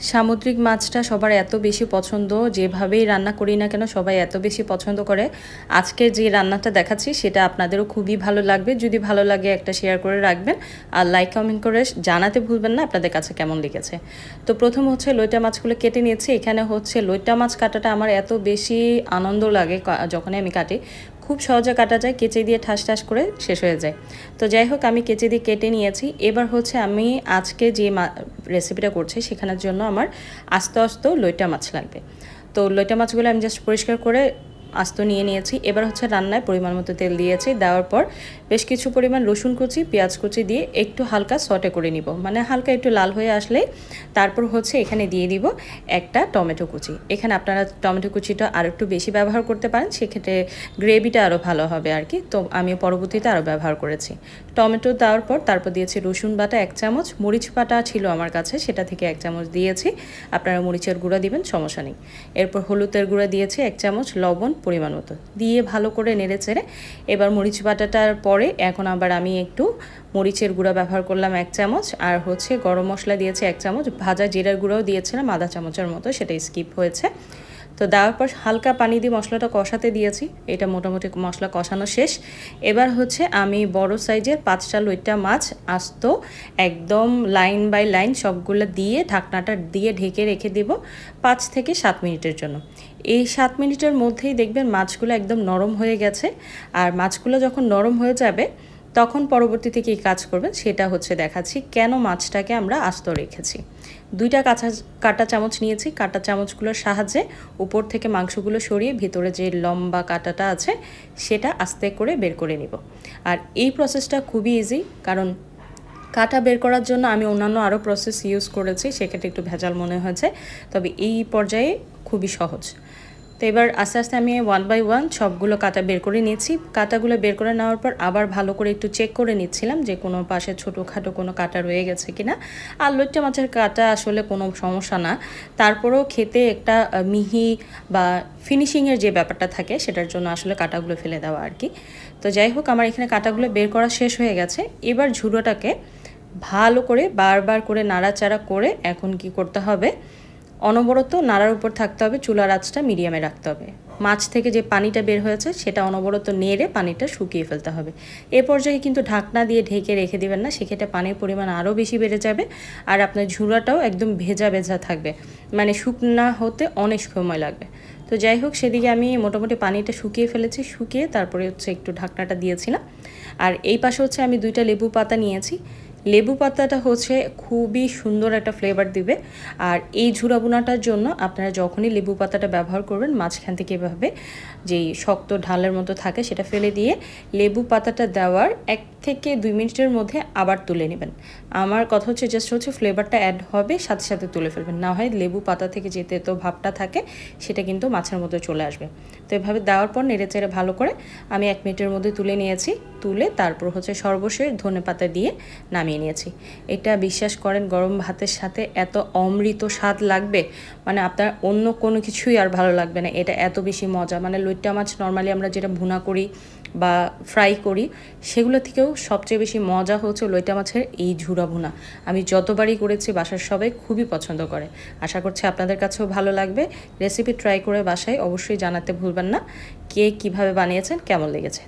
সামুদ্রিক মাছটা সবার এত বেশি পছন্দ, যেভাবেই রান্না করি না কেন সবাই এত বেশি পছন্দ করে। আজকে যে রান্নাটা দেখাচ্ছি সেটা আপনাদেরও খুবই ভালো লাগবে। যদি ভালো লাগে একটা শেয়ার করে রাখবেন আর লাইক কমেন্ট করে জানাতে ভুলবেন না আপনাদের কাছে কেমন লেগেছে। তো প্রথম হচ্ছে লইটা মাছগুলো কেটে নিয়েছি। এখানে হচ্ছে লইটা মাছ কাটাটা আমার এত বেশি আনন্দ লাগে যখনই আমি কাটি। খুব সহজে কাটা যায়, কেচে দিয়ে ঠাস ঠাস করে শেষ হয়ে যায়। তো যাই হোক, আমি কেচে দিয়ে কেটে নিয়েছি। এবার হচ্ছে আমি আজকে যে রেসিপিটা করছি, সেখানের জন্য আমার আস্তে আস্তে লইটা মাছ লাগবে। তো লইটা মাছগুলো আমি জাস্ট পরিষ্কার করে আস্ত নিয়ে নিয়েছি। এবার হচ্ছে রান্নায় পরিমাণ মতো তেল দিয়েছি। দেওয়ার পর বেশ কিছু পরিমাণ রসুন কুচি, পেঁয়াজ কুচি দিয়ে একটু হালকা সটে করে নিব। মানে হালকা একটু লাল হয়ে আসলে তারপর হচ্ছে এখানে দিয়ে দিব একটা টমেটো কুচি। এখানে আপনারা টমেটো কুচিটা আর একটু বেশি ব্যবহার করতে পারেন, সেক্ষেত্রে গ্রেভিটা আরও ভালো হবে আর কি। তো আমি পরবর্তীতে আরও ব্যবহার করেছি। টমেটো দেওয়ার পর তারপর দিয়েছি রসুন বাটা এক চামচ। মরিচ বাটা ছিল আমার কাছে, সেটা থেকে এক চামচ দিয়েছি। আপনারা মরিচের গুঁড়া দিবেন, সমস্যা নেই। এরপর হলুদের গুঁড়া দিয়েছি এক চামচ। লবণ পরিমাণ মতো। দিয়ে ভালো করে নেড়ে চেড়ে এবার মরিচ বাটাটার পরে এখন আবার আমি একটু মরিচের গুঁড়া ব্যবহার করলাম এক চামচ আর হচ্ছে গরম মশলা দিয়েছি এক চামচ। ভাজা জিরার গুঁড়াও দিয়েছিলাম আধা চামচের মতো, সেটা স্কিপ হয়েছে। তো দেওয়ার পর হালকা পানি দিয়ে মশলাটা কষাতে দিয়েছি, এটা মোটামুটি মশলা কষানো শেষ। এবার হচ্ছে আমি বড় সাইজের পাঁচটা লইটা মাছ আস্ত একদম লাইন বাই লাইন সবগুলো দিয়ে ঢাকনাটা দিয়ে ঢেকে রেখে দেব পাঁচ থেকে সাত মিনিটের জন্য। এই সাত মিনিটের মধ্যেই দেখবেন মাছগুলো একদম নরম হয়ে গেছে। আর মাছগুলো যখন নরম হয়ে যাবে, তখন পরবর্তীতে কী কাজ করবেন সেটা হচ্ছে দেখাচ্ছি কেন মাছটাকে আমরা আস্ত রেখেছি। দুইটা কাঁচা, কাটা চামচ নিয়েছি। কাটা চামচগুলোর সাহায্যে উপর থেকে মাংসগুলো সরিয়ে ভিতরে যে লম্বা কাটাটা আছে, সেটা আস্তে করে বের করে নিব। আর এই প্রসেসটা খুবই ইজি কারণ কাটা বের করার জন্য আমি অন্যান্য আরও প্রসেস ইউজ করেছি, সেক্ষেত্রে একটু ভেজাল মনে হয়েছে। তবে এই পর্যায়ে খুবই সহজ। তো এবার আস্তে আস্তে আমি ওয়ান বাই ওয়ান সবগুলো কাটা বের করে নিয়েছি। কাটাগুলো বের করে নেওয়ার পর আবার ভালো করে একটু চেক করে নিচ্ছিলাম যে কোনো পাশে ছোটোখাটো কোনো কাটা রয়ে গেছে কিনা। আর লইট্টা মাছের কাটা আসলে কোনো সমস্যা না। তারপরেও খেতে একটা মিহি বা ফিনিশিংয়ের যে ব্যাপারটা থাকে সেটার জন্য আসলে কাটাগুলো ফেলে দেওয়া আর কি। তো যাই হোক, আমার এখানে কাটাগুলো বের করা শেষ হয়ে গেছে। এবার ঝুড়োটাকে ভালো করে বারবার করে নাড়াচাড়া করে এখন কি করতে হবে? অনবরত নাড়ার উপর থাকতে হবে, চুলার আঁচটা মিডিয়ামে রাখতে হবে। মাছ থেকে যে পানিটা বের হয়েছে, সেটা অনবরত নেড়ে পানিটা শুকিয়ে ফেলতে হবে। এ পর্যায়ে কিন্তু ঢাকনা দিয়ে ঢেকে রেখে দেবেন না, সেক্ষেত্রে পানির পরিমাণ আরও বেশি বেড়ে যাবে আর আপনার ঝুড়াটাও একদম ভেজা ভেজা থাকবে। মানে শুকনা হতে অনেক সময় লাগবে। তো যাই হোক, সেদিকে আমি মোটামুটি পানিটা শুকিয়ে ফেলেছি, শুকিয়ে তারপরে হচ্ছে একটু ঢাকনাটা দিয়েছিলাম। আর এই পাশে হচ্ছে আমি দুইটা লেবু পাতা নিয়েছি। লেবু পাতাটা হচ্ছে খুবই সুন্দর একটা ফ্লেভার দিবে। আর এই ঝুরা বোনাটার জন্য আপনারা যখনই লেবু পাতাটা ব্যবহার করবেন, মাঝখান থেকে এভাবে যেই শক্ত ঢালের মতো থাকে সেটা ফেলে দিয়ে লেবু পাতাটা দেওয়ার এক থেকে দুই মিনিটের মধ্যে আবার তুলে নেবেন। আমার কথা হচ্ছে জাস্ট হচ্ছে ফ্লেভারটা অ্যাড হবে, সাথে সাথে তুলে ফেলবেন। না হয় লেবু পাতা থেকে যেতে তো ভাবটা থাকে, সেটা কিন্তু মাছের মধ্যে চলে আসবে। তো এভাবে দেওয়ার পর নেড়ে চেড়ে ভালো করে আমি এক মিনিটের মধ্যে তুলে নিয়েছি। তুলে তারপর হচ্ছে সর্বশেষ ধনে পাতা দিয়ে নামিয়ে নিয়েছি। এটা বিশ্বাস করেন, গরম ভাতের সাথে এত অমৃত স্বাদ লাগবে মানে আপনার অন্য কোনো কিছুই আর ভালো লাগবে না। এটা এত বেশি মজা। মানে লইট্টা মাছ নর্মালি আমরা যেটা ভুনা করি বা ফ্রাই করি, সেগুলো থেকেও সবচেয়ে বেশি মজা হচ্ছে লইটা মাছের এই ঝুরা ভুনা। আমি যতবারই করেছি বাসার সবাই খুবই পছন্দ করে। আশা করছি আপনাদের কাছেও ভালো লাগবে। রেসিপি ট্রাই করে বাসায় অবশ্যই জানাতে ভুলবেন না। কে কীভাবে বানিয়েছেন, কেমন লেগেছে?